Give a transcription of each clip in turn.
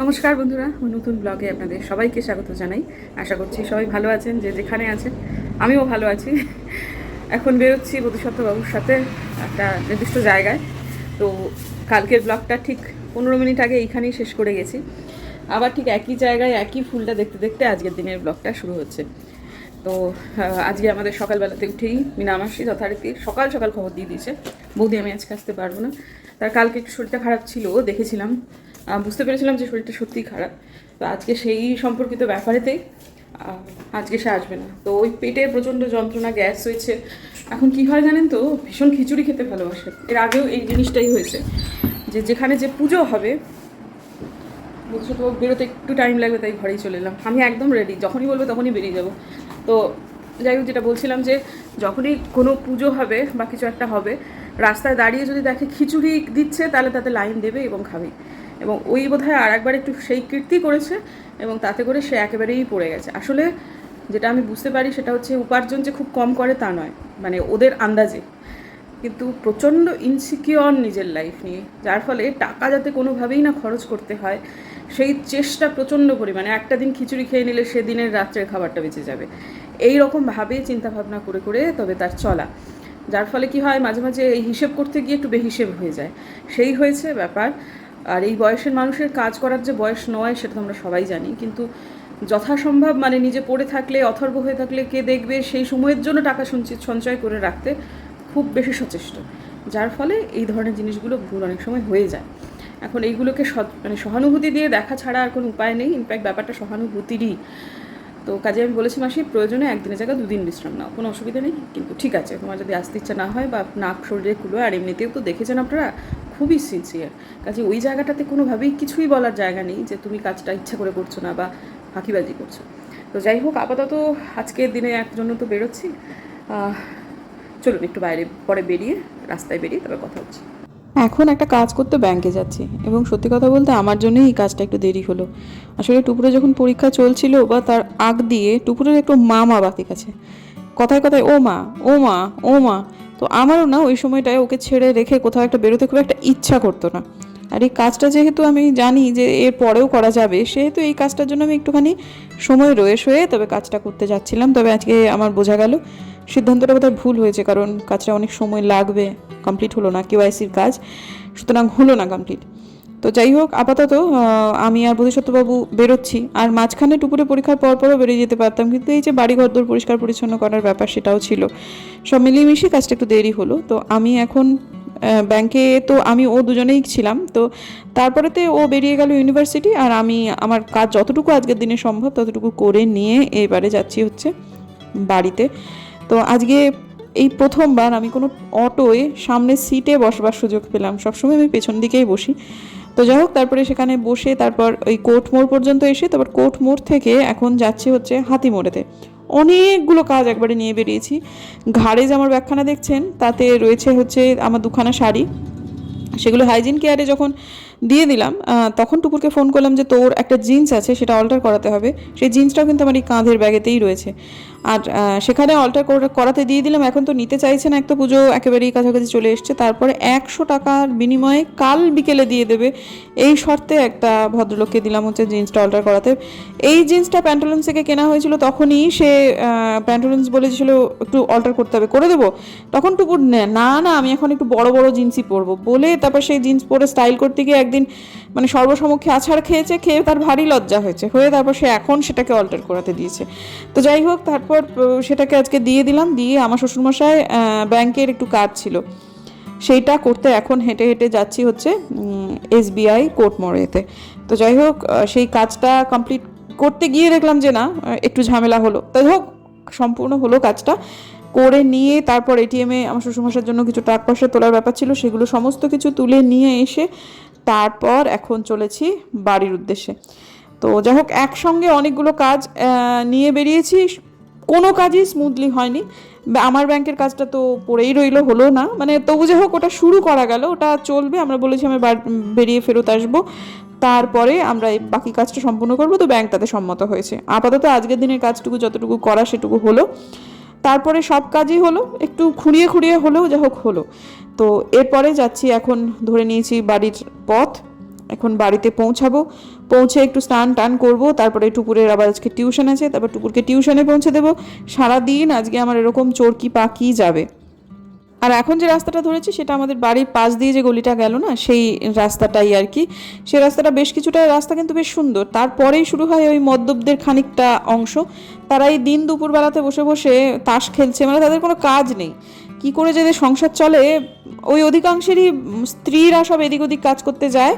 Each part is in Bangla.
নমস্কার বন্ধুরা, নতুন ব্লগে আপনাদের সবাইকে স্বাগত জানাই। আশা করছি সবাই ভালো আছেন, যে যেখানে আছেন, আমিও ভালো আছি। এখন বেরোচ্ছি বধুসত্ত্ববাবুর সাথে একটা নির্দিষ্ট জায়গায়। তো কালকের ব্লগটা ঠিক পনেরো মিনিট আগে এইখানেই শেষ করে গেছি। আবার ঠিক একই জায়গায় একই ফুলটা দেখতে দেখতে আজকের দিনের ব্লগটা শুরু হচ্ছে। তো আজকে আমাদের সকালবেলাতে উঠেই মিনামাসি যথারীতি সকাল সকাল খবর দিয়ে দিয়েছে। বৌদি, আমি আজকে আসতে পারব না। তার কালকে শরীরটা খারাপ ছিল, দেখেছিলাম। বুঝতে পেরেছিলাম যে শরীরটা সত্যিই খারাপ। তো আজকে সেই সম্পর্কিত ব্যাপারেতেই আজকে সে আসবে না। তো ওই পেটে প্রচণ্ড যন্ত্রণা, গ্যাস হয়েছে। এখন কি হয় জানেন তো? ভীষণ খিচুড়ি খেতে ভালোবাসে। এর আগেও এই জিনিসটাই হয়েছে যে যেখানে যে পুজো হবে বলছো তো বেরোতে একটু টাইম লাগবে, তাই ঘরেই চলে এলাম। আমি একদম রেডি যখনই বলব তখনই বেরিয়ে যাব। তো যাই হোক, যেটা বলছিলাম যে যখনই কোনো পুজো হবে বা কিছু একটা হবে, রাস্তায় দাঁড়িয়ে যদি দেখে খিচুড়ি দিচ্ছে, তাহলে তাতে লাইন দেবে এবং খাবে। এবং ওই বোধহয় আর একবার একটু সেই কীর্তি করেছে এবং তাতে করে সে একেবারেই পড়ে গেছে। আসলে যেটা আমি বুঝতে পারি সেটা হচ্ছে উপার্জন যে খুব কম করে তা নয় মানে ওদের আন্দাজে। কিন্তু প্রচণ্ড ইনসিকিওর নিজের লাইফ নিয়ে, যার ফলে টাকা যাতে কোনোভাবেই না খরচ করতে হয়, সেই চেষ্টা প্রচণ্ড পরিমাণে। একটা দিন খিচুড়ি খেয়ে নিলে সেদিনের রাত্রের খাবারটা বেঁচে যাবে। এই রকমভাবেই চিন্তাভাবনা করে করে তবে তার চলা। যার ফলে কি হয়, মাঝে মাঝে এই হিসেব করতে গিয়ে একটু বেহিসেব হয়ে যায়। সেই হয়েছে ব্যাপার। আর এই বয়সের মানুষের কাজ করার যে বয়স নয়, সেটা তো আমরা সবাই জানি। কিন্তু যথাসম্ভব মানে নিজে পড়ে থাকলে, অথর্ব হয়ে থাকলে কে দেখবে সেই সময়ের জন্য টাকা সঞ্চিত সঞ্চয় করে রাখতে খুব বেশি সচেষ্ট। যার ফলে এই ধরনের জিনিসগুলো ভুল অনেক সময় হয়ে যায়। এখন এইগুলোকে মানে সহানুভূতি দিয়ে দেখা ছাড়া আর কোনো উপায় নেই। ইনফ্যাক্ট ব্যাপারটা সহানুভূতিরই। তো কাজে আমি বলেছি, মাসি, প্রয়োজনে একদিনের জায়গায় দুদিন বিশ্রাম নাও। কোনো অসুবিধা নেই। কিন্তু ঠিক আছে, তোমার যদি আসতে ইচ্ছা না হয় বা নাক শরীরে কুলো, আর এমনিতেও তো দেখেছেন আপনারা খুবই সিনসিয়ার কাজে ওই জায়গাটাতে কোনোভাবেই কিছুই বলার জায়গা নেই যে তুমি কাজটা ইচ্ছা করে করছ না বা ফাঁকিবাজি করছ। তো যাই হোক, আপাতত আজকের দিনে এক জন্য তো বেরোচ্ছি। চলুন একটু বাইরে, পরে বেরিয়ে রাস্তায় বেরিয়ে তবে কথা হচ্ছে। এখন একটা কাজ করতে ব্যাংকে যাচ্ছি এবং সত্যি কথা বলতে আমার জন্যই এই কাজটা একটু দেরি হলো। আসলে টুপুরে যখন পরীক্ষা চলছিল বা তার আগ দিয়ে টুপুরের একটু মা মা বাতি কাছে কথায় কথায়, ও মা ও মা ও মা। তো আমারও না ওই সময়টায় ওকে ছেড়ে রেখে কোথাও একটা বেরোতে খুব একটা ইচ্ছা করতো না। আর এই কাজটা যেহেতু আমি জানি যে এর পরেও করা যাবে, সেহেতু এই কাজটার জন্য আমি একটুখানি সময় রয়ে সয়ে তবে কাজটা করতে যাচ্ছিলাম। তবে আজকে আমার বোঝা গেল, সিদ্ধান্তটা বোধহয় ভুল হয়েছে, কারণ কাজটা অনেক সময় লাগবে কমপ্লিট হলো না কেওয়াইসির কাজ, সুতরাং হলো না কমপ্লিট তো যাই হোক, আপাতত আমি আর বোধিসত্ত্ববাবু বেরোচ্ছি। আর মাঝখানে টুকুরে পরীক্ষার পর পরও বেরিয়ে যেতে পারতাম, কিন্তু এই যে বাড়ি ঘরদোর পরিষ্কার পরিচ্ছন্ন করার ব্যাপার সেটাও ছিল। সব মিলিয়ে মিশিয়ে কাজটা একটু দেরি হলো। তো আমি এখন ব্যাংকে তো আমি, ও দুজনেই ছিলাম। তো তারপরেতে ও বেরিয়ে গেল ইউনিভার্সিটি আর আমি আমার কাজ যতটুকু আজকের দিনে সম্ভব ততটুকু করে নিয়ে এবারে যাচ্ছি হচ্ছে বাড়িতে। তো আজকে এই প্রথমবার আমি কোনো অটোয় সামনের সিটে বসবার সুযোগ পেলাম। সবসময় আমি পেছন দিকেই বসি। তো যাই হোক, তারপরে সেখানে বসে তারপর ওই কোর্ট মোড় পর্যন্ত এসে তারপর কোর্ট মোড় থেকে এখন যাচ্ছি হচ্ছে হাতি মোড়েতে। অনেকগুলো কাজ একবারে নিয়ে বেরিয়েছি। ঘাড়ে যে আমার ব্যাখ্যানা দেখছেন, তাতে রয়েছে হচ্ছে আমার দুখানা শাড়ি। সেগুলো হাইজিন কেয়ারে যখন দিয়ে দিলাম। তখন টুকুরকে ফোন করলাম যে তোর একটা জিন্স আছে সেটা অল্টার করাতে হবে। সেই জিন্সটাও কিন্তু আমার এই কাঁধের ব্যাগেতেই রয়েছে। আর সেখানে অল্টার করাতে দিয়ে দিলাম। এখন তো নিতে চাইছে না এক তো পুজো একেবারেই কাছাকাছি চলে এসছে। তারপরে একশো টাকার বিনিময়ে কাল বিকেলে দিয়ে দেবে। এই শর্তে একটা ভদ্রলোককে দিলাম হচ্ছে জিন্সটা অল্টার করাতে। এই জিন্সটা প্যান্টালুন্স থেকে কেনা হয়েছিল তখনই সে প্যান্টালুন্স বলেছিল একটু অল্টার করতে হবে করে দেবো? তখন টুকুর "না, না না আমি এখন একটু বড় বড় জিন্সই পরবো। বলে তারপর সেই জিন্স পরে স্টাইল করতে গিয়ে একদিন মানে সর্বসমক্ষে আছাড় খেয়েছে, খেয়ে তার ভারী লজ্জা হয়েছে। হয়ে তারপর সে এখন সেটাকে অল্টার করাতে দিয়েছে। তো যাই হোক, তারপর সেটাকে আজকে দিয়ে দিলাম, দিয়ে আমার শ্বশুরমশাই ব্যাংকের একটু কাজ ছিল। সেইটা করতে এখন হেঁটে হেঁটে যাচ্ছি হচ্ছে এসবিআই কোর্ট মোড়েতে। তো যাই হোক সেই কাজটা কমপ্লিট করতে গিয়ে দেখলাম যে না একটু ঝামেলা হলো। তাই হোক, সম্পূর্ণ হলো কাজটা। করে নিয়ে তারপর এটিএমে আমার শ্বশুরমশার জন্য কিছু টাকা পয়সা তোলার ব্যাপার ছিল, সেগুলো সমস্ত কিছু তুলে নিয়ে এসে তারপর এখন চলেছি বাড়ির উদ্দেশ্যে। তো যাই হোক একসঙ্গে অনেকগুলো কাজ নিয়ে বেরিয়েছি। কোনো কাজই স্মুথলি হয়নি। আমার ব্যাংকের কাজটা তো পড়েই রইল, হলো না। মানে তবু যাই হোক ওটা শুরু করা গেল। ওটা চলবে, আমরা বলেছি আমি বেরিয়ে ফেরত আসব। তারপরে আমরা এই বাকি কাজটা সম্পূর্ণ করব। তো ব্যাংক তাতে সম্মত হয়েছে। আপাতত আজকের দিনের কাজটুকু যতটুকু করা, সেটুকু হলো। তারপরে সব কাজই হলো। একটু খুঁড়িয়ে খুঁড়িয়ে হলেও যা হোক হলো। তো এরপরে যাচ্ছি, এখন ধরে নিয়েছি বাড়ির পথ। এখন বাড়িতে পৌঁছাবো। পৌঁছে একটু স্নান টান করব, তারপরে টুকুরের আবার আজকে টিউশন আছে, তারপর টুকুরকে টিউশনে পৌঁছে দেবো। সারাদিন আজকে আমার এরকম চরকি পাকি যাবে। আর এখন যে রাস্তাটা ধরেছি, সেটা আমাদের বাড়ির পাশ দিয়ে যে গলিটা গেল না, সেই রাস্তাটাই আর কি। সেই রাস্তাটা বেশ কিছুটা, রাস্তা কিন্তু বেশ সুন্দর। তারপরেই শুরু হয় ওই মদ্যপদের খানিকটা অংশ। তারা এই দিন দুপুরবেলাতে বসে বসে তাস খেলছে মানে তাদের কোনো কাজ নেই। কি করে যে এদের সংসার চলে ওই অধিকাংশেরই স্ত্রীরা সব এদিক ওদিক কাজ করতে যায়।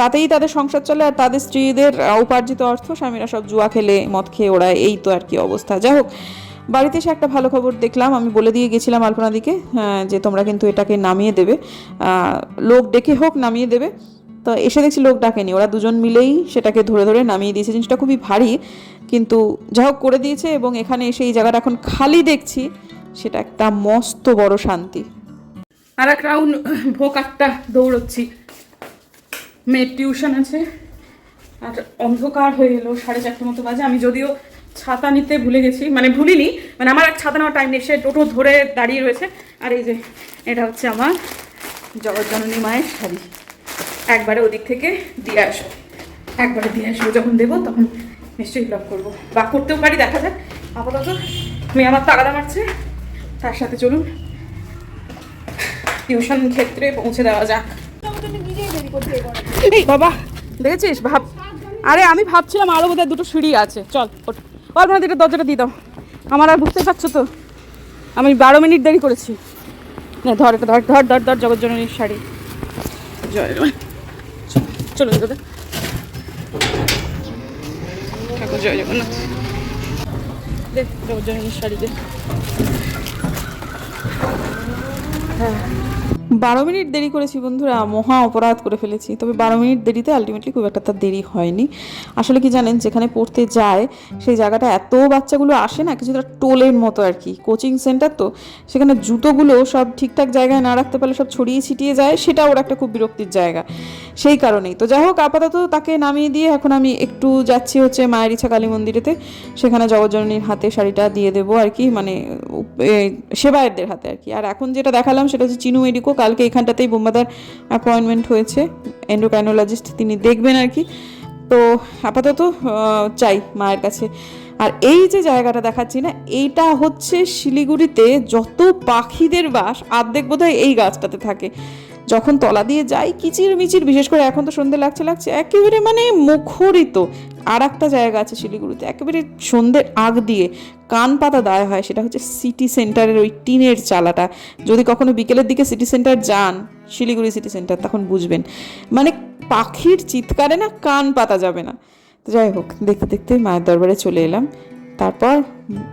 তাতেই তাদের সংসার চলে আর তাদের স্ত্রীদের উপার্জিত অর্থ স্বামীরা সব জুয়া খেলে মদ খেয়ে ওরা এই তো আর কি অবস্থা। যাই হোক বাড়িতে এসে একটা ভালো খবর দেখলাম আমি বলে দিয়ে গেছিলাম আলপনাদিকে হ্যাঁ, যে তোমরা কিন্তু এটাকে নামিয়ে দেবে। লোক ডেকে হোক নামিয়ে দেবে। তো এসে দেখছি লোক ডাকেনি ওরা দুজন মিলেই সেটাকে ধরে ধরে নামিয়ে দিয়েছে। জিনিসটা খুবই ভারী কিন্তু যা হোক করে দিয়েছে এবং এখানে এসে এই জায়গাটা এখন খালি দেখছি। সেটা একটা মস্ত বড় শান্তি। আর এক রাউন্ড ভোগ একটা দৌড়চ্ছি। মেয়ের টিউশন আছে। আর অন্ধকার হয়ে এলো সাড়ে চারটে মতো বাজে। আমি যদিও ছাতা নিতে ভুলে গেছি মানে ভুলিনি মানে আমার এক ছাতা নেওয়ার টাইম নেই। সে টোটো ধরে দাঁড়িয়ে রয়েছে। আর এই যে, এটা হচ্ছে আমার জগজ্জননী মায়ের শাড়ি। একবারে ওদিক থেকে দিয়ে আসব একবারে দিয়ে আসব, যখন দেবো তখন নিশ্চয়ই ব্লগ করব। বা করতেও পারি, দেখা যাক। আপাতত মেয়ে আমার তাগাদা মারছে। তার সাথে চলুন। টিউশন ক্ষেত্রে পৌঁছে দেওয়া যাক। এই বাবা, দেখেছিস? ভাব আরে, আমি ভাবছিলাম আরও বোধহয় দুটো সিঁড়ি আছে। চল ওর মধ্যে এটা দরজাটা দিয়ে দাও। আমার আর বুঝতে পারছ তো? আমি বারো মিনিট দেরি করেছি। না, ধর ধর ধর ধর ধর, জগজ্জননীর শাড়ি। জয়। চলুন দাদা ঠাকুর, জয় জগন্নাথ। দে, জগজ্জননীর শাড়ি দে বারো মিনিট দেরি করেছি বন্ধুরা, মহা অপরাধ করে ফেলেছি। তবে বারো মিনিট দেরিতে আলটিমেটলি খুব একটা তার দেরি হয়নি। আসলে কি জানেন, যেখানে পড়তে যায়, সেই জায়গাটা এত বাচ্চাগুলো আসে না কিছুটা টোলের মতো আর কি। কোচিং সেন্টার তো, সেখানে জুতোগুলো সব ঠিকঠাক জায়গায় না রাখতে পারলে সব ছড়িয়ে ছিটিয়ে যায় সেটা ওর একটা খুব বিরক্তির জায়গা। সেই কারণেই। তো যাই হোক, আপাতত তাকে নামিয়ে দিয়ে এখন আমি একটু যাচ্ছি হচ্ছে মায়ের ইচ্ছা কালী মন্দিরেতে। সেখানে জগজ্জননীর হাতে শাড়িটা দিয়ে দেবো আর কি মানে সেবায়েতদের হাতে আর কি। আর এখন যেটা দেখালাম সেটা হচ্ছে চিনু মেডিকো কালকে এখানটাতেই বোম্বাদার অ্যাপয়েন্টমেন্ট হয়েছে। এন্ডোকাইনোলজিস্ট তিনি দেখবেন আর কি। তো আপাতত চাই মায়ের কাছে। আর এই যে জায়গাটা দেখাচ্ছি না, এইটা হচ্ছে শিলিগুড়িতে যত পাখিদের বাস, আর্ধেক বোধহয় এই গাছটাতে থাকে। যখন তলা দিয়ে যাই কিচির মিচির বিশেষ করে এখন তো সন্ধে লাগছে লাগছে, একেবারে মানে মুখরিত আর একটা জায়গা আছে শিলিগুড়িতে, একেবারে সন্ধ্যের আগ দিয়ে কান পাতা দায় হয়, সেটা হচ্ছে সিটি সেন্টারের ওই টিনের চালাটা। যদি কখনো বিকেলের দিকে সিটি সেন্টার যান, শিলিগুড়ি সিটি সেন্টার তখন বুঝবেন। মানে পাখির চিৎকারে না কান পাতা যাবে না। তো যাই হোক, দেখতে দেখতে মায়ের দরবারে চলে এলাম। তারপর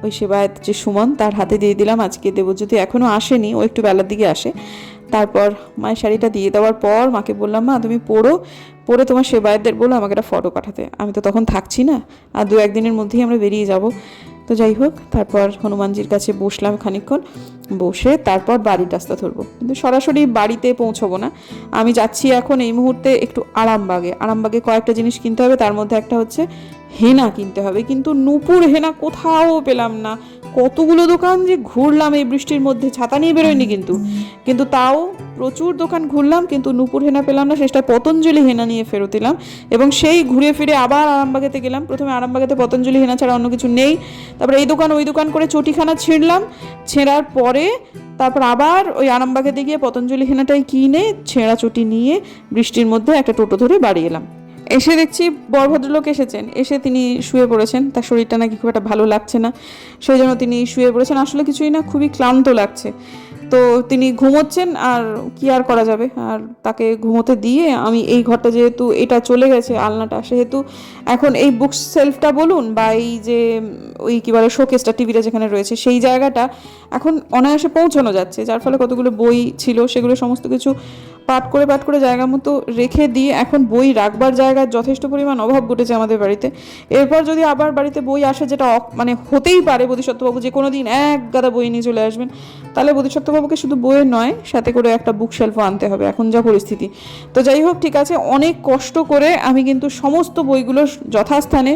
ওই সেবায়ত যে সুমন, তার হাতে দিয়ে দিলাম, আজকে দেবজ্যোতি এখনও আসেনি, ও একটু বেলার দিকে আসে। তারপর মায়ের শাড়িটা দিয়ে দেওয়ার পর মাকে বললাম, মা, তুমি পড়ো। পরে তোমার সেবায়তদের বলো আমাকে একটা ফটো পাঠাতে। আমি তো তখন থাকছি না, আর দু একদিনের মধ্যেই আমরা বেরিয়ে যাব। তো যাই হোক, তারপর হনুমানজির কাছে বসলাম খানিকক্ষণ। বসে তারপর বাড়ির রাস্তা ধরবো। কিন্তু সরাসরি বাড়িতে পৌঁছবো না। আমি যাচ্ছি এখন এই মুহূর্তে একটু আরামবাগে। আরামবাগে কয়েকটা জিনিস কিনতে হবে। তার মধ্যে একটা হচ্ছে হেনা কিনতে হবে। কিন্তু নূপুর হেনা কোথাও পেলাম না। কতগুলো দোকান যে ঘুরলাম এই বৃষ্টির মধ্যে, ছাতা নিয়ে বেরোয়নি কিন্তু। কিন্তু তাও প্রচুর দোকান ঘুরলাম, কিন্তু নূপুর হেনা পেলাম না। শেষটা পতঞ্জলি হেনা নিয়ে ফেরত এলাম এবং সেই ঘুরে ফিরে আবার আরামবাগেতে গেলাম। প্রথমে আরামবাগেতে পতঞ্জলি হেনা ছাড়া অন্য কিছু নেই। তারপরে এই দোকান, ওই দোকান করে চটিখানা ছিঁড়লাম। ছেঁড়ার পরে তারপর আবার ওই আরামবাগেতে গিয়ে পতঞ্জলি হেনাটাই কিনে, ছেঁড়া চটি নিয়ে বৃষ্টির মধ্যে একটা টোটো ধরে বাড়ি এলাম। এসে দেখছি বড় ভদ্রলোক এসেছেন। এসে তিনি শুয়ে পড়েছেন। তার শরীরটা নাকি খুব একটা ভালো লাগছে না। সেই জন্য তিনি শুয়ে পড়েছেন। আসলে কিছুই না, খুবই ক্লান্ত লাগছে। তো তিনি ঘুমোচ্ছেন আর কি আর করা যাবে? আর তাকে ঘুমোতে দিয়ে আমি এই ঘরটা যেহেতু এটা চলে গেছে, আলনাটা, সেহেতু এখন এই বুক সেলফটা বলুন বা এই যে ওই কী বলে শোকেসটা টিভিটা যেখানে রয়েছে, সেই জায়গাটা এখন অনায়াসে পৌঁছানো যাচ্ছে। যার ফলে কতগুলো বই ছিল, সেগুলো সমস্ত কিছু পাট করে পাট করে জায়গা মতো রেখে দিয়ে এখন বই রাখবার জায়গার যথেষ্ট পরিমাণ অভাব ঘটেছে আমাদের বাড়িতে। এরপর যদি আবার বাড়িতে বই আসে যেটা মানে হতেই পারে বোধিসত্ত্ববাবু, যে কোনো দিন এক গাদা বই নিয়ে চলে আসবেন, তাহলে বোধিসত্ত্ববাবুকে শুধু বইয়ের নয়, সাথে করে একটা বুক শেলফও আনতে হবে, এখন যা পরিস্থিতি। তো যাই হোক, ঠিক আছে, অনেক কষ্ট করে আমি কিন্তু সমস্ত বইগুলো যথাস্থানে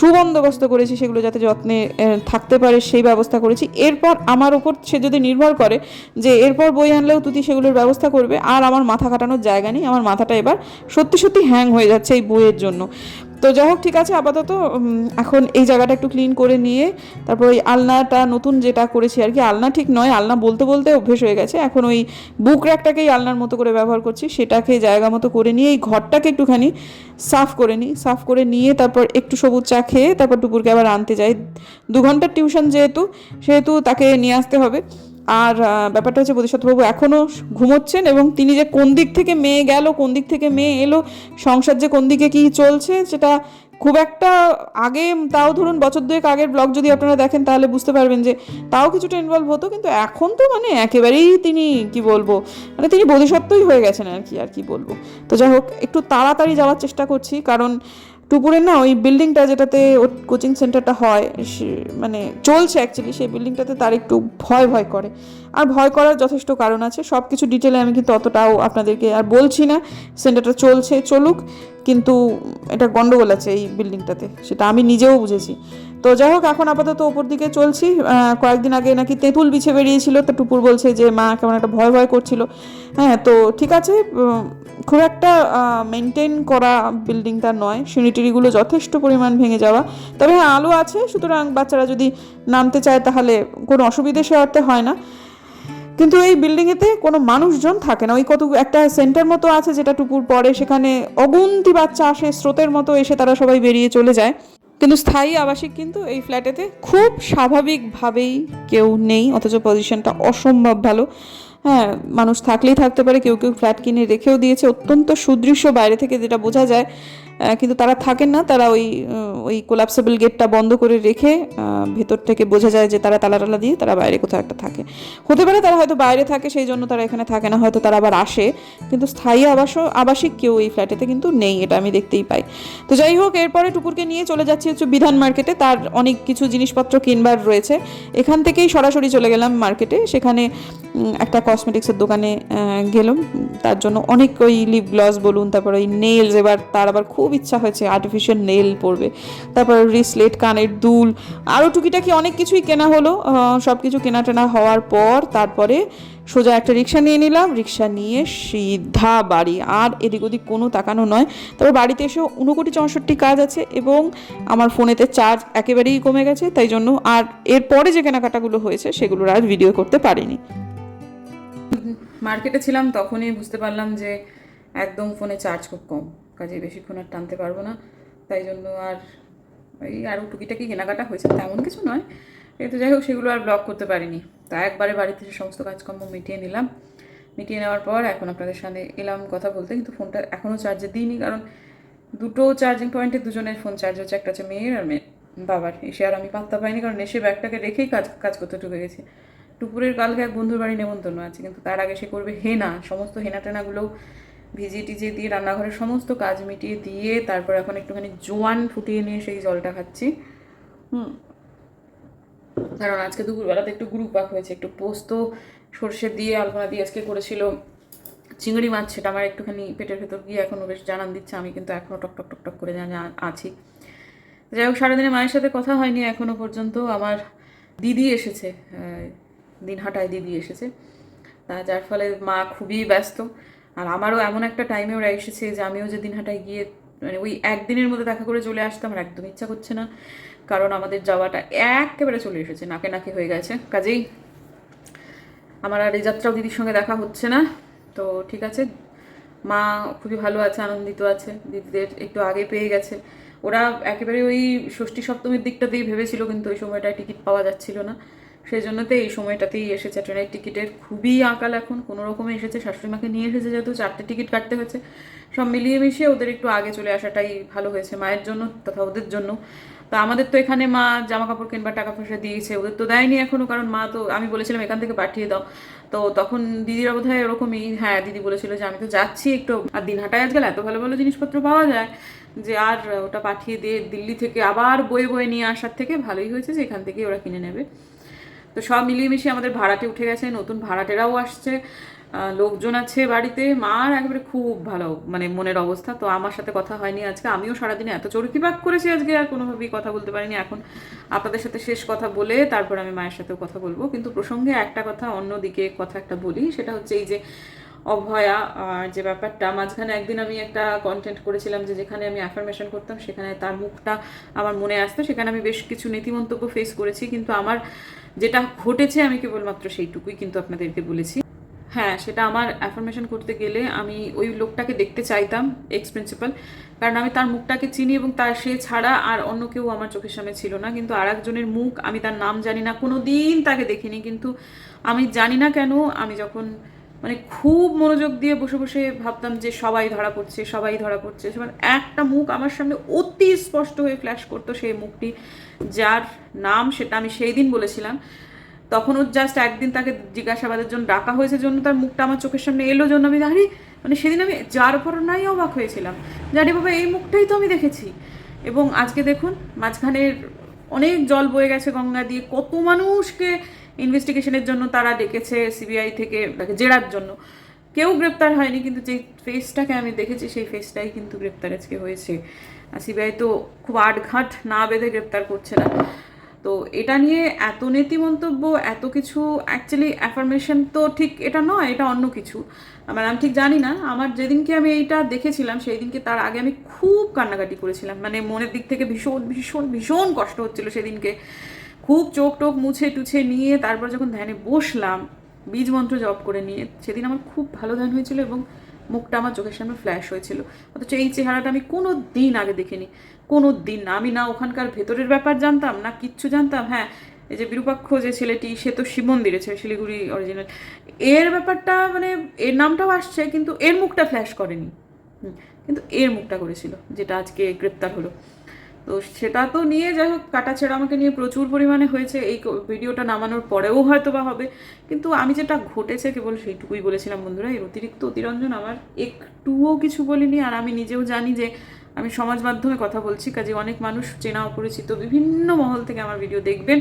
সুবন্দোবস্ত করেছি সেগুলো যাতে যত্নে থাকতে পারে সেই ব্যবস্থা করেছি। এরপর আমার উপর সে যদি নির্ভর করে যে এরপর বই আনলেও তুতি সেগুলোর ব্যবস্থা করবে, আর আমার মাথা কাটানোর জায়গা নেই, আমার মাথাটা এবার সত্যি সত্যি হ্যাং হয়ে যাচ্ছে এই বইয়ের জন্য। তো যাই হোক, ঠিক আছে, আপাতত এখন এই জায়গাটা একটু ক্লিন করে নিয়ে তারপর ওই আলনাটা নতুন যেটা করেছি আর কি, আলনা ঠিক নয়, আলনা বলতে বলতে অভ্যেস হয়ে গেছে। এখন ওই বুক র্যাকটাকেই আলনার মতো করে ব্যবহার করছি, সেটাকে জায়গা মতো করে নিয়ে এই ঘরটাকে একটুখানি সাফ করে নিই, সাফ করে নিয়ে তারপর একটু সবুজ চা খেয়ে তারপর টুকুরকে আবার আনতে যাই। দু ঘণ্টার টিউশন যেহেতু, সেহেতু তাকে নিয়ে আসতে হবে। আর ব্যাপারটা হচ্ছে বোধিসত্ত্ববাবু এখনও ঘুমোচ্ছেন এবং তিনি যে কোন দিক থেকে মেয়ে গেল, কোন দিক থেকে মেয়ে এলো, সংসার যে কোন দিকে কী চলছে, সেটা খুব একটা আগে, তাও ধরুন বছর দুয়েক আগের ব্লগ যদি আপনারা দেখেন, তাহলে বুঝতে পারবেন যে তাও কিছুটা ইনভলভ হতো, কিন্তু এখন তো মানে একেবারেই তিনি, কি বলব মানে তিনি বোধিসত্ত্বই হয়ে গেছেন আর কি আর কি বলব। তো যাই হোক, একটু তাড়াতাড়ি যাওয়ার চেষ্টা করছি, কারণ টুপুরের না ওই বিল্ডিংটা যেটাতে ওর কোচিং সেন্টারটা হয় মানে চলছে অ্যাকচুয়ালি সেই বিল্ডিংটাতে তার একটু ভয় ভয় করে। আর ভয় করার যথেষ্ট কারণ আছে সব কিছু ডিটেলে আমি কিন্তু অতটাও আপনাদেরকে আর বলছি না সেন্টারটা চলছে, চলুক। কিন্তু এটা গন্ডগোল আছে এই বিল্ডিংটাতে সেটা আমি নিজেও বুঝেছি। তো যাই হোক, এখন আপাতত ওপর দিকে চলছি। কয়েকদিন আগে নাকি তেঁতুল বিছে বেরিয়েছিল, তো টুপুর বলছে যে, মা, কেমন একটা ভয় ভয় করছিল। হ্যাঁ তো ঠিক আছে খুব একটা মেনটেন করা বিল্ডিংটা নয়। সিঁড়িটিড়িগুলো যথেষ্ট পরিমাণ ভেঙে যাওয়া। তবে হ্যাঁ আলো আছে, সুতরাং বাচ্চারা যদি নামতে চায়, তাহলে কোনো অসুবিধে সে অর্থে হয় না। কিন্তু এই বিল্ডিংয়েতে কোনো মানুষজন থাকে না। ওই কত, একটা সেন্টার মতো আছে, যেটা টুকুর পরে। সেখানে অগুন্তি বাচ্চা আসে, স্রোতের মতো এসে তারা সবাই বেরিয়ে চলে যায়। কিন্তু স্থায়ী আবাসিক কিন্তু এই ফ্ল্যাটেতে খুব স্বাভাবিকভাবেই কেউ নেই অথচ পজিশনটা অসম্ভব ভালো। হ্যাঁ মানুষ থাকলেই থাকতে পারে, কেউ কেউ ফ্ল্যাট কিনে রেখেও দিয়েছে, অত্যন্ত সুদৃশ্য বাইরে থেকে যেটা বোঝা যায়। কিন্তু তারা থাকেন না, তারা ওই ওই কোলাপসেবল গেটটা বন্ধ করে রেখে ভেতর থেকে বোঝা যায় যে তারা তালা টালা দিয়ে তারা বাইরে কোথাও একটা থাকে। হতে পারে তারা হয়তো বাইরে থাকে, সেই জন্য তারা এখানে থাকে না, হয়তো তারা আবার আসে, কিন্তু স্থায়ী আবাস, আবাসিক কেউ এই ফ্ল্যাটেতে কিন্তু নেই, এটা আমি দেখতেই পাই। তো যাই হোক, এরপরে টুকুরকে নিয়ে চলে যাচ্ছি হচ্ছে বিধান মার্কেটে তার অনেক কিছু জিনিসপত্র কিনবার রয়েছে। এখান থেকেই সরাসরি চলে গেলাম মার্কেটে সেখানে একটা কসমেটিক্সের দোকানে গেলাম। তার জন্য অনেক ওই লিপ গ্লস বলুন, তারপর ওই নেলস এবার তার আবার খুব ইচ্ছা হয়েছে আর্টিফিশিয়াল নেল পরবে। তারপর রিসলেট কানের দুল আরও টুকিটাকি অনেক কিছুই কেনা হলো। সব কিছু কেনা টেনা হওয়ার পর তারপরে সোজা একটা রিক্সা নিয়ে নিলাম। রিক্সা নিয়ে সিধা বাড়ি, আর এদিক ওদিক কোনো তাকানো নয়। তারপর বাড়িতে এসেও উনকোটি চৌষট্টি কাজ আছে এবং আমার ফোনেতে চার্জ একেবারেই কমে গেছে। তাই জন্য আর এরপরে যে কেনাকাটাগুলো হয়েছে, সেগুলোর আর ভিডিও করতে পারিনি। মার্কেটে ছিলাম তখনই বুঝতে পারলাম যে একদম ফোনে চার্জ খুব কম কাজে বেশিক্ষণ আর টানতে পারব না। তাই জন্য আর ওই আরও টুকিটাকি কেনাকাটা হয়েছে, তেমন কিছু নয়। কিন্তু যাই হোক, সেগুলো আর ব্লগ করতে পারিনি। তা একবারে বাড়িতে এসে সমস্ত কাজকর্ম মিটিয়ে নিলাম। মিটিয়ে নেওয়ার পর এখন আপনাদের সামনে এলাম কথা বলতে, কিন্তু ফোনটা এখনও চার্জে দিইনি, কারণ দুটো চার্জিং পয়েন্টে দুজনের ফোন চার্জ হচ্ছে, একটা হচ্ছে মেয়ের আর মেয়ে বাবার। এসে আর আমি পাত্তা পাইনি, কারণ এসে ব্যাগটাকে রেখেই কাজ কাজ করতে ঢুকে গেছি। দুপুরের কালকে এক বন্ধুর বাড়ি নেমন্তন্ন আছে, কিন্তু তার আগে সে করবে হেনা। সমস্ত হেনা টেনাগুলো ভিজিয়ে টিজিয়ে দিয়ে রান্নাঘরের সমস্ত কাজ মিটিয়ে দিয়ে তারপর এখন একটুখানি জোয়ান ফুটিয়ে নিয়ে সেই জলটা খাচ্ছি। হুম। কারণ আজকে দুপুরবেলাতে একটু গ্রুপ পাক হয়েছে, একটু পোস্ত, সর্ষে দিয়ে, আলপনা দিয়ে আজকে করেছিল চিংড়ি মাছ, সেটা আমার একটুখানি পেটের ভেতর গিয়ে এখনও বেশ জানান দিচ্ছে, আমি কিন্তু এখনও টক টক টক টক করে জানি আছি। যাই হোক, সারাদিনে মায়ের সাথে কথা হয়নি এখনও পর্যন্ত। আমার দিদি এসেছে দিনহাটায় দিদি এসেছে। তা যার ফলে মা খুবই ব্যস্ত। আর আমারও এমন একটা টাইমে ওরা এসেছে যে আমিও যে দিনহাটায় গিয়ে মানে ওই একদিনের মধ্যে দেখা করে চলে আসতে আমার একদম ইচ্ছা করছে না। কারণ আমাদের যাওয়াটা একেবারে চলে এসেছে, নাকে নাকে হয়ে গেছে। কাজেই আমার আর এই যাত্রাও দিদির সঙ্গে দেখা হচ্ছে না। তো ঠিক আছে, মা খুবই ভালো আছে, আনন্দিত আছে, দিদিদের একটু আগে পেয়ে গেছে। ওরা একেবারে ওই ষষ্ঠী সপ্তমীর দিকটাতেই ভেবেছিল, কিন্তু ওই সময়টায় টিকিট পাওয়া যাচ্ছিল না। সেই জন্যতে এই সময়টাতেই এসেছে। ট্রেনের টিকিটের খুবই আঁকাল এখন, কোনো রকমে এসেছে। শাশুড়ি মাকে নিয়ে এসেছে যেহেতু চারটে টিকিট কাটতে হয়েছে। সব মিলিয়ে মিশিয়ে ওদের একটু আগে চলে আসাটাই ভালো হয়েছে, মায়ের জন্য তথা ওদের জন্য। তো আমাদের তো এখানে মা জামা কাপড় কিনবার টাকা পয়সা দিয়েছে, ওদের তো দেয়নি এখনও কারণ মা তো, আমি বলেছিলাম এখান থেকে পাঠিয়ে দাও। তো তখন দিদিরা বোধ হয় ওরকমই হ্যাঁ দিদি বলেছিল যে আমি তো যাচ্ছি একটু। আর দিনহাটায় আজকাল এত ভালো ভালো জিনিসপত্র পাওয়া যায় যে আর ওটা পাঠিয়ে দিয়ে দিল্লি থেকে আবার বয়ে বয়ে নিয়ে আসার থেকে ভালোই হয়েছে যে এখান থেকেই ওরা কিনে নেবে। তো সব মিলিয়ে মিশিয়ে আমাদের ভাড়াটে উঠে গেছে, নতুন ভাড়াটেরাও আসছে লোকজন আছে বাড়িতে, মার একেবারে খুব ভালো মানে মনের অবস্থা, তো আমার সাথে কথা হয়নি আজকে, আমিও সারাদিনে এত চরকি বাক করেছি আজকে, আর কোনোভাবেই কথা বলতে পারিনি, এখন আপনাদের সাথে শেষ কথা বলে তারপর আমি মায়ের সাথেও কথা বলব, কিন্তু প্রসঙ্গে একটা কথা অন্যদিকে কথা একটা বলি, সেটা হচ্ছে এই যে অভয়া, আর যে ব্যাপারটা, মাঝখানে একদিন আমি একটা কন্টেন্ট করেছিলাম যে যেখানে আমি অ্যাফার্মেশন করতাম, সেখানে তার মুখটা আমার মনে আসতো, সেখানে আমি বেশ কিছু নীতিমন্তব্য ফেস করেছি, কিন্তু আমার যেটা ঘটেছে আমি কেবলমাত্র সেইটুকুই কিন্তু আপনাদেরকে বলেছি। হ্যাঁ সেটা আমার অ্যাফার্মেশন করতে গেলে আমি ওই লোকটাকে দেখতে চাইতাম এক্স প্রিন্সিপাল কারণ আমি তার মুখটাকে চিনি এবং তার সে ছাড়া আর অন্য কেউ আমার চোখের সামনে ছিল না। কিন্তু আর একজনের মুখ আমি তার নাম জানি না কোনো দিন তাকে দেখিনি। কিন্তু আমি জানি না কেন আমি যখন মানে খুব মনোযোগ দিয়ে বসে বসে ভাবতাম যে সবাই ধরা পড়ছে, সবাই ধরা পড়ছে একটা মুখ আমার সামনে অতি স্পষ্ট হয়ে ফ্ল্যাশ করতো সেই মুখটি। যার নাম সেটা আমি সেই দিন বলেছিলাম। তখনও জাস্ট একদিন তাকে জিজ্ঞাসাবাদের জন্য ডাকা হয়েছে জন্য তার মুখটা আমার চোখের সামনে এলো জন্য আমি দাঁড়ি মানে সেদিন আমি যার পর নাই অবাক হয়েছিলাম। জানি বাবা, এই মুখটাই তো আমি দেখেছি। এবং আজকে দেখুন মাঝখানের অনেক জল বয়ে গেছে গঙ্গা দিয়ে, কত মানুষকে ইনভেস্টিগেশনের জন্য তারা ডেকেছে সিবিআই থেকে, তাকে জেরার জন্য। কেউ গ্রেপ্তার হয়নি, কিন্তু যে ফেসটাকে আমি দেখেছি, সেই ফেসটাই কিন্তু গ্রেপ্তার আজকে হয়েছে। সিবিআই তো খুব আটঘাট না বেঁধে গ্রেপ্তার করছে না। তো এটা নিয়ে এত নীতি মন্তব্য এত কিছু অ্যাকচুয়ালি অ্যাফার্মেশন তো ঠিক এটা নয়, এটা অন্য কিছু। মানে আমি ঠিক জানি না, আমার যেদিনকে আমি এইটা দেখেছিলাম সেই দিনকে তার আগে আমি খুব কান্নাকাটি করেছিলাম। মানে মনের দিক থেকে ভীষণ ভীষণ ভীষণ কষ্ট হচ্ছিল সেদিনকে। খুব চোখ টোক মুছে টুছে নিয়ে তারপর যখন ধ্যানে বসলাম, বীজ মন্ত্র জপ করে নিয়ে, সেদিন আমার খুব ভালো ধ্যান হয়েছিল এবং মুখটা আমার চোখের সামনে ফ্ল্যাশ হয়েছিল। অথচ এই চেহারাটা আমি কোনো দিন আগে দেখিনি। কোনো দিন না, আমি না ওখানকার ভেতরের ব্যাপার জানতাম, না কিচ্ছু জানতাম। হ্যাঁ এই যে বিরূপাক্ষ যে ছেলেটি, সে তো শিব মন্দিরে ছিল শিলিগুড়ি অরিজিনাল এর ব্যাপারটা মানে এর নামটাও আসছে, কিন্তু এর মুখটা ফ্ল্যাশ করেনি। কিন্তু এর মুখটা করেছিল, যেটা আজকে গ্রেপ্তার হলো। তো সেটা তো নিয়ে যাই হোক কাটাছেড়া আমাকে নিয়ে প্রচুর পরিমাণে হয়েছে। এই ভিডিওটা নামানোর পরেও হয়তো বা হবে। কিন্তু আমি যেটা ঘটেছে, কেবল সেইটুকুই বলেছিলাম বন্ধুরা, এর অতিরিক্ত অতিরঞ্জন আমার একটুও কিছু বলিনি। আর আমি নিজেও জানি যে আমি সমাজ মাধ্যমে কথা বলছি, কাজে অনেক মানুষ চেনা অপরিচিত বিভিন্ন মহল থেকে আমার ভিডিও দেখবেন।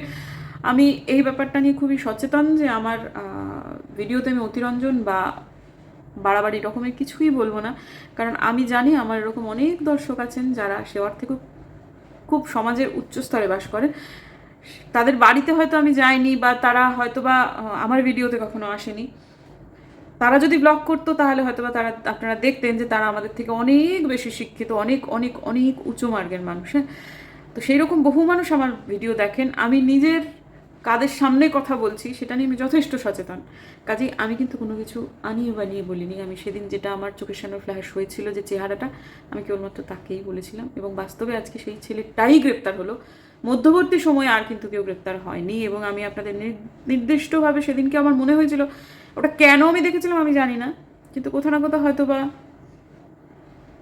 আমি এই ব্যাপারটা নিয়ে খুবই সচেতন যে আমার ভিডিওতে আমি অতিরঞ্জন বা বাড়াবাড়ি রকমের কিছুই বলব না। কারণ আমি জানি আমার এরকম অনেক দর্শক আছেন যারা সেওয়ার থেকে খুব সমাজের উচ্চ স্তরে বাস করে। তাদের বাড়িতে হয়তো আমি যাইনি বা তারা হয়তো বা আমার ভিডিওতে কখনো আসেনি। তারা যদি ব্লগ করতো তাহলে হয়তো বা তারা, আপনারা দেখতেন যে তারা আমাদের থেকে অনেক বেশি শিক্ষিত, অনেক অনেক অনেক উঁচু মার্গের মানুষ হ্যাঁ? তো সেই রকম বহু মানুষ আমার ভিডিও দেখেন। আমি নিজের কাদের সামনে কথা বলছি সেটা নিয়ে আমি যথেষ্ট সচেতন। কাজেই আমি কিন্তু কোনো কিছু আনিয়ে বানিয়ে বলিনি। আমি সেদিন যেটা আমার চোখের সামনে ফ্ল্যাশ হয়েছিল যে চেহারাটা, আমি কেবলমাত্র তাকেই বলেছিলাম এবং বাস্তবে আজকে সেই ছেলেটাই গ্রেপ্তার হলো। মধ্যবর্তী সময়ে আর কিন্তু কেউ গ্রেপ্তার হয়নি এবং আমি আপনাদের নির- নির্দিষ্টভাবে সেদিনকে আমার মনে হয়েছিল, ওটা কেন আমি দেখেছিলাম আমি জানি না। কিন্তু কোথাও না কোথাও হয়তো বা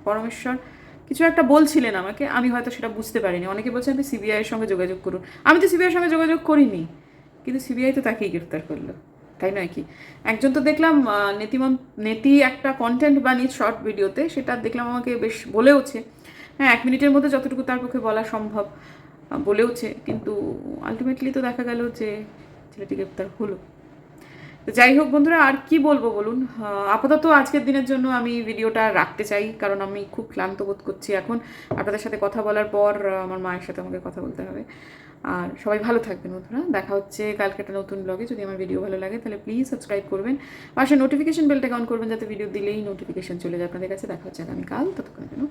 পরমেশ্বর কিছু একটা বলছিলেন আমাকে, আমি হয়তো সেটা বুঝতে পারিনি। অনেকে বলছে আপনি সিবিআইয়ের সঙ্গে যোগাযোগ করুন। আমি তো সিবিআইয়ের সঙ্গে যোগাযোগ করিনি, কিন্তু সিবিআই তো তাকেই গ্রেফতার করল, তাই নয় কি? একজন তো দেখলাম নেতিমন, নেতি একটা কন্টেন্ট বানিয়ে শর্ট ভিডিওতে সেটা দেখলাম আমাকে বেশ বলেওছে। হ্যাঁ এক মিনিটের মধ্যে যতটুকু তার পক্ষে বলা সম্ভব বলেওছে, কিন্তু আলটিমেটলি তো দেখা গেল যে ছেলেটি গ্রেপ্তার হলো। তো যাই হোক বন্ধুরা, আর কি বলব বলুন? আপাতত আজকের দিনের জন্য আমি ভিডিওটা রাখতে চাই, কারণ আমি খুব ক্লান্ত বোধ করছি এখন। আপনাদের সাথে কথা বলার পর আমার মায়ের সাথে আমাকে কথা বলতে হবে। আর সবাই ভালো থাকবেন বন্ধুরা। দেখা হচ্ছে কালকে একটা নতুন ব্লগে যদি আমার ভিডিও ভালো লাগে, তাহলে প্লিজ সাবস্ক্রাইব করবেন। পাশে নোটিফিকেশন বেলটাকে অন করবেন, যাতে ভিডিও দিলেই নোটিফিকেশন চলে যায় আপনাদের কাছে। দেখা হচ্ছে আগামীকাল। ততক্ষণের জন্য